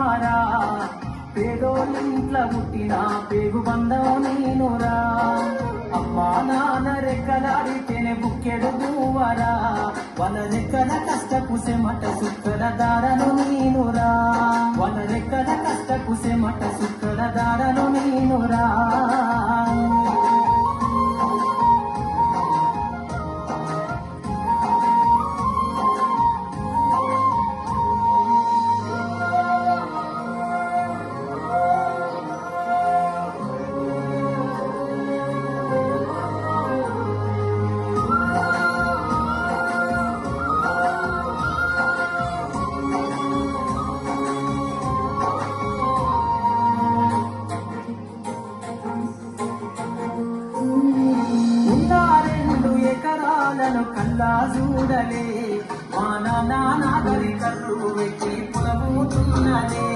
మారా పేదోళ్ళింట్ల పుట్టినా పేగు బంధం నేనురా. అమ్మా నాన్న రెక్కలాడితేనే బుక్కెడు దూవరా వల రెక్కల కష్టపు మట సుక్కల దారను నేనురా. వల రెక్కల కష్టపు మట సుక్కల దారను నేనురా. ఎకరాలను కల్లా చూడలే మా నాన్న నాగరి కర్రు వెచ్చి పొలముతున్నదే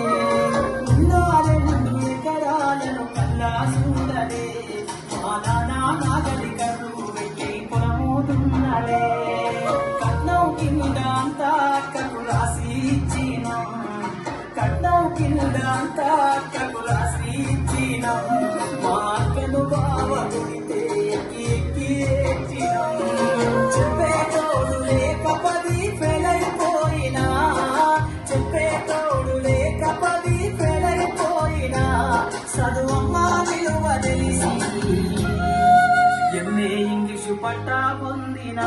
పట్టా పొందినా.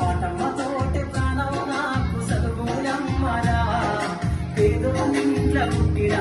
పటమ్మతోటి ప్రాణం నాకు చదువులమ్మరా పేరు ఇంట్ల పుట్టినా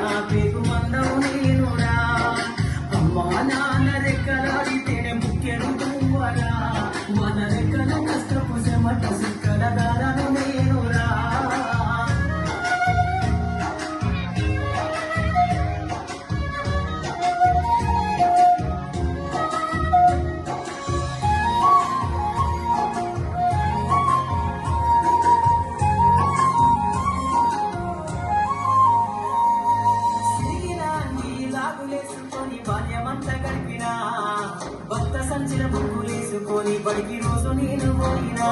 బుక్కులేసుకొని బడికి రోజు నేను పోయినా.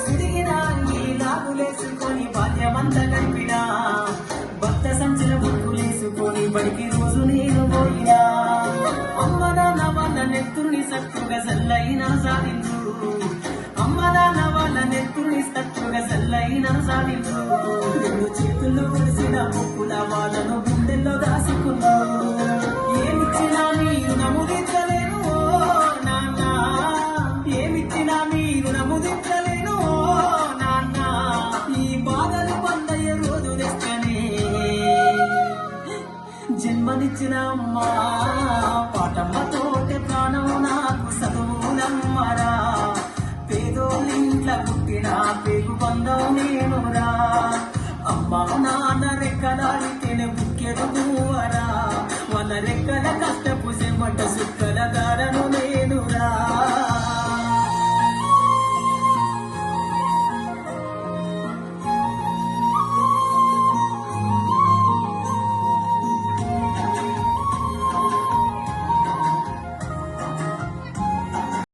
సిరిగినా ఈ లాగు లేసుకొని బాల్యమంతా గడిపినా. భక్త సంచల ముక్కు లేసుకొని బడికి రోజు నేను పోయినా. అమ్మ నాన్న వాళ్ళ నెత్తుని సత్తుగా సల్లైనా సాధించు అమ్మ నాన్న వాళ్ళ నెత్తుని సత్తుగా సల్లైనా సాధించు రెండు చేతుల్లో జన్మనిచ్చిన అమ్మా పాటమ్మతోటి ప్రాణం నాకు చదువులమ్మరా పేదోళ్ళింట్ల పుట్టిన పేగు బంధం నేనురా. అమ్మ నాన్న రెక్కలాడితేనే బుక్కెడు మూవరా వాళ్ళ రెక్కల కష్టపు చెమట సుక్కల దారను